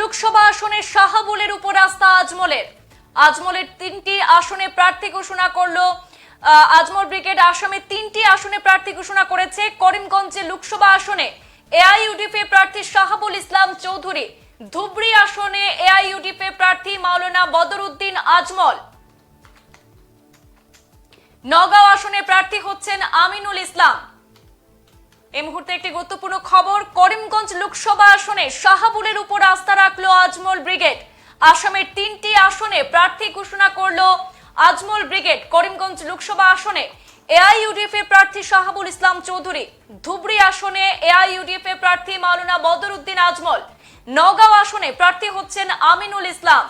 লোকসভা আসনে শাহাবুলের উপর আস্থা আজমলের। আজমলের তিনটি আসনে প্রার্থী ঘোষণা করল আজমল ব্রিগেড আসামে তিনটি আসনে প্রার্থী ঘোষণা করেছে। করিমগঞ্জে লোকসভা আসনে এআইইউডিপি প্রার্থী শাহাবুল ইসলাম চৌধুরী, ধুবড়ি আসনে এআইইউডিপি প্রার্থী মাওলানা বদরুদ্দিন আজমল। নগাঁও আসনে প্রার্থী হচ্ছেন আমিনুল ইসলাম। এই মুহূর্তে একটি গুরুত্বপূর্ণ খবর, করিমগঞ্জ লোকসভা আসনে শাহাবুলের উপর আস্থা রাখল আজমল ব্রিগেড। আসামের তিনটি আসনে প্রার্থী ঘোষণা করল আজমল ব্রিগেড, করিমগঞ্জ লোকসভা আসনে। এআইইউডিএফ এর প্রার্থী শাহাবুল ইসলাম চৌধুরী, ধুবড়ি আসনে এআইইউডিএফ এর প্রার্থী মাওলানা বদরুদ্দিন আজমল। নগাঁও আসনে প্রার্থী হচ্ছেন আমিনুল ইসলাম।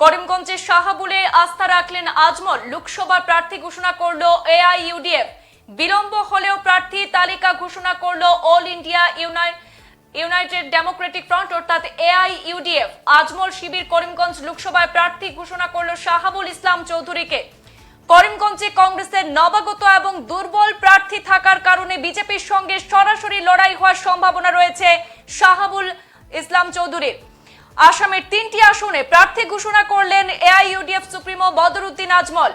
করিমগঞ্জে শাহাবুলে আস্থা রাখলেন আজমল। লোকসভা প্রার্থী ঘোষণা করল এআইইউডিএফ। বিলম্ব হলেও প্রার্থী তালিকা ঘোষণা করল All India unite United Democratic Front, অর্থাৎ এআই ইউডিএফ আজমল শিবির করিমগঞ্জ লোকসভায় প্রার্থী ঘোষণা করল শাহাবুল ইসলাম চৌধুরীকে। করিমগঞ্জে কংগ্রেসের নবাগত এবং দুর্বল প্রার্থী থাকার কারণে বিজেপির সঙ্গে সরাসরি লড়াই হওয়ার সম্ভাবনা রয়েছে শাহাবুল ইসলাম চৌধুরীর। আসামের তিনটি আসনে প্রার্থী ঘোষণা করলেন AIUDF supremo Badruddin Ajmal.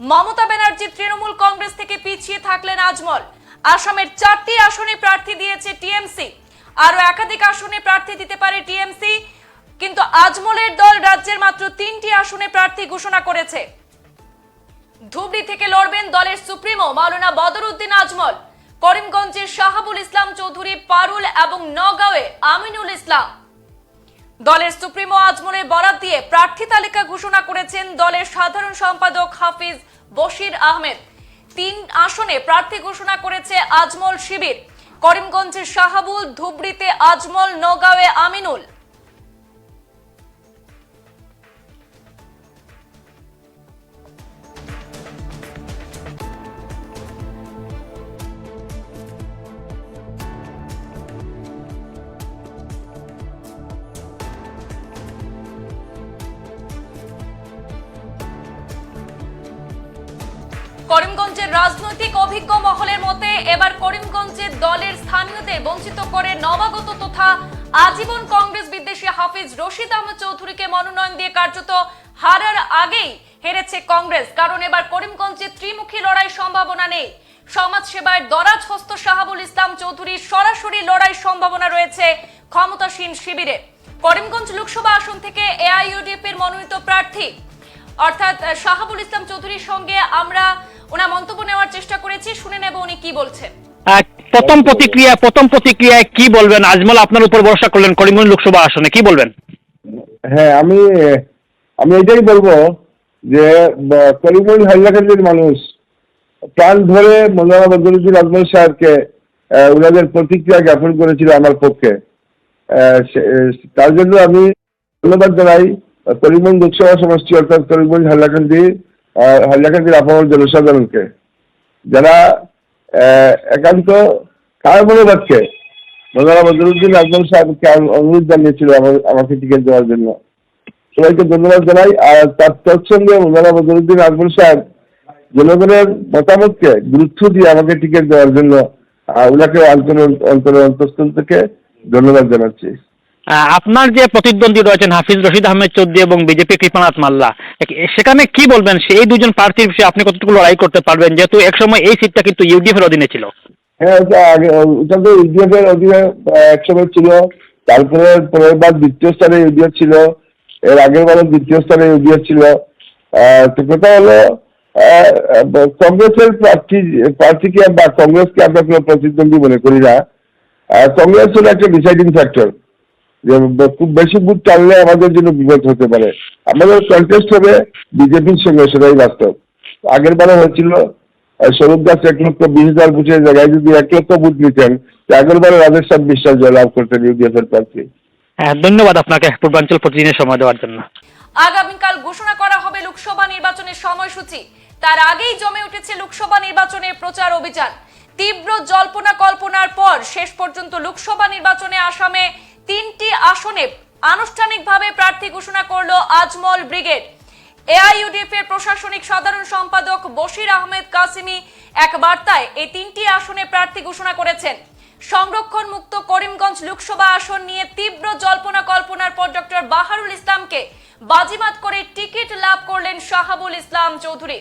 Mamata Banerjee Trinamool Congress থেকে পিছিয়ে থাকলেন আজমল। আসামের চারটি আসনে প্রার্থী দিয়েছে টিএমসি। আরও একাধিক আসনে প্রার্থী দিতে পারে টিএমসি, কিন্তু আজমলের দল রাজ্যের মাত্র তিনটি আসনে প্রার্থী ঘোষণা করেছে। ধুবড়ি থেকে লড়বেন দলের সুপ্রিমো মাওলানা বদরুদ্দিন আজমল। করিমগঞ্জের শাহাবুল ইসলাম চৌধুরী পারুল এবং নগাঁওয়ে আমিনুল ইসলাম। দলের সুপ্রিমো আজমলের বরাত দিয়ে প্রার্থী তালিকা ঘোষণা করেছেন দলের সাধারণ সম্পাদক হাফিজ বশির আহমেদ। তিন আসনে প্রার্থী ঘোষণা করেছে আজমল শিবির। করিমগঞ্জের শাহাবুল ধুবড়িতে আজমল নগাঁওয়ে আমিনুল। করিমগঞ্জের রাজনৈতিক অভিজ্ঞ মহলের মতে, এবার করিমগঞ্জের দলের স্থানীয়দের বঞ্চিত করে নবাগত তথা আজীবন কংগ্রেস বিদ্বেষী হাফিজ রশিদ আহমেদ চৌধুরীকে মনোনয়ন দিয়ে কার্যত হারার আগেই হেরেছে কংগ্রেস। কারণ এবার করিমগঞ্জে ত্রিমুখী লড়াই সম্ভাবনা নেই। সমাজ সেবায় দরাজ হস্ত শাহাবুল ইসলাম চৌধুরীর সরাসরি লড়াই সম্ভাবনা রয়েছে ক্ষমতাসীন শিবিরে। করিমগঞ্জ লোকসভা আসন থেকে এআইইউডিএফ এর মনোনীত প্রার্থী অর্থাৎ শাহাবুল ইসলাম চৌধুরীর সঙ্গে আমরা ওনার মন্তব্য নেওয়ার চেষ্টা করেছি শুনে নেব উনি কি বলছেন। প্রথম প্রতিক্রিয়া প্রথম প্রতিক্রিয়ায় কি বলবেন? আজমল আপনার উপর ভরসা করলেন করিমগঞ্জ লোকসভা আসনে কি বলবেন? হ্যাঁ আমি আমি এটাই বলব যে করিমগঞ্জ হাইলাকান্দির মানুষ প্রাণ ধরে মৌলানা বদরুদ্দিন আজমল সাহেবকে ওনাদের প্রতিক্রিয়া জ্ঞাপন করেছিল আমার পক্ষে। সে- তার জন্য আমি ধন্যবাদ জানাই করিমগঞ্জ লোকসভা সমষ্টি অর্থাৎ করিমগঞ্জ হাইলাকান্দি জনসাধারণকে। যারা একান্ত কার মনোবাদকে মৌলানা বদরুদ্দিন আজমল সাহেবকে অনুরোধ জানিয়েছিল আমাকে টিকিট দেওয়ার জন্য। সবাইকে ধন্যবাদ জানাই, আর তার তৎসঙ্গে মৌলানা বদরুদ্দিন আজমল সাহেব জনগণের মতামতকে গুরুত্ব দিয়ে আমাকে টিকিট দেওয়ার জন্য ওনাকে অন্তর অন্তরের অন্তঃস্থল থেকে ধন্যবাদ জানাচ্ছি। আপনার যে প্রতিদ্বন্দ্বী রয়েছেন হাফিজ রশিদ আহমেদ চৌধুরী এবং বিজেপি কৃপানাথ মাল্লা সেখানে কি বলবেন? সেই দুজন প্রার্থীর বিষয়ে আপনি কতটুকু লড়াই করতে পারবেন? যেহেতু একসময় এই সিটটা কিন্তু ইউডিএফ এর অধীনে ছিল। হ্যাঁ ইউডিএফ এর অধীনে একসময় ছিল। তারপরে পরের বার দ্বিতীয় স্থানে ইউডিএফ ছিল। এর আগের বারে দ্বিতীয় স্থানে ইউডিএফ ছিল। তো কথা হলো কংগ্রেসের প্রার্থী, প্রার্থীকে বা কংগ্রেসকে আমরা প্রতিদ্বন্দ্বী মনে করি না। কংগ্রেস হলো একটা ডিসাইডিং ফ্যাক্টর। যে খুব বেশি বুথ টানলে আমাদের জন্য বিপদ হতে পারে। আমাদের কন্টেস্ট হবে বিজেপির সঙ্গে সেটাই বাস্তব। আগের বারে হয়েছিল স্বরূপ দাস এক লক্ষ বিশ হাজার বুথের জায়গায় যদি এক লক্ষ বুথ নিতেন আগের বারে রাজেশ সাহেব বিশ্বাস জয়লাভ করতেন ইউডিএফ এর প্রার্থী হ্যাঁ ধন্যবাদ আপনাকে পূর্বাঞ্চল প্রতিদিনের সময় দেওয়ার জন্য। আগামীকাল ঘোষণা করা হবে লোকসভা নির্বাচনের সময়সূচি। তার আগেই জমে উঠেছে লোকসভা নির্বাচনের প্রচার অভিযান। তীব্র জল্পনা কল্পনার পর শেষ পর্যন্ত লোকসভা নির্বাচনে আসামে তিনটি আসনে আনুষ্ঠানিকভাবে প্রার্থী ঘোষণা করল আজমল ব্রিগেড। এআইইউডিএফ এর প্রশাসনিক সাধারণ সম্পাদক বশির আহমেদ কাসিমি এক বার্তায় এই তিনটি আসনে প্রার্থী ঘোষণা করেছেন। সংরক্ষণ মুক্ত করিমগঞ্জ লোকসভা আসন নিয়ে তীব্র জল্পনা কল্পনার পর ডক্টর বাহারুল ইসলামকে বাজিমাত করে টিকিট লাভ করলেন শাহাবুল ইসলাম চৌধুরী।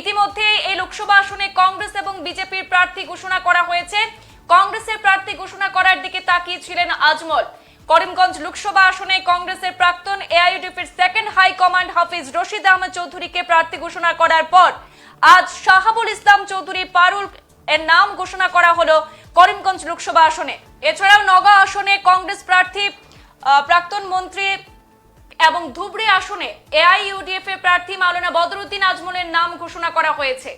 ইতিমধ্যে এই লোকসভা আসনে কংগ্রেস এবং বিজেপির প্রার্থী ঘোষণা করা হয়েছে। কংগ্রেসের প্রার্থী ঘোষণা করার দিকে তাকিয়েছিলেন আজমল। করিমগঞ্জ লোকসভা আসনে কংগ্রেসের প্রাক্তন এআইইউডিএফের second high command Hafiz Rashid Ahmed চৌধুরীকে প্রার্থী ঘোষণা করার পর আজ শাহাবুল ইসলাম চৌধুরী পারুল এর নাম ঘোষণা করা হলো করিমগঞ্জ লোকসভা আসনে। এছাড়াও নগা আসনে কংগ্রেস প্রার্থী প্রাক্তন মন্ত্রী এবং ধুবড়ি আসনে এআইইউডিএফ এর প্রার্থী মাওলানা বদরুদ্দিন আজমলের নাম ঘোষণা করা হয়েছে।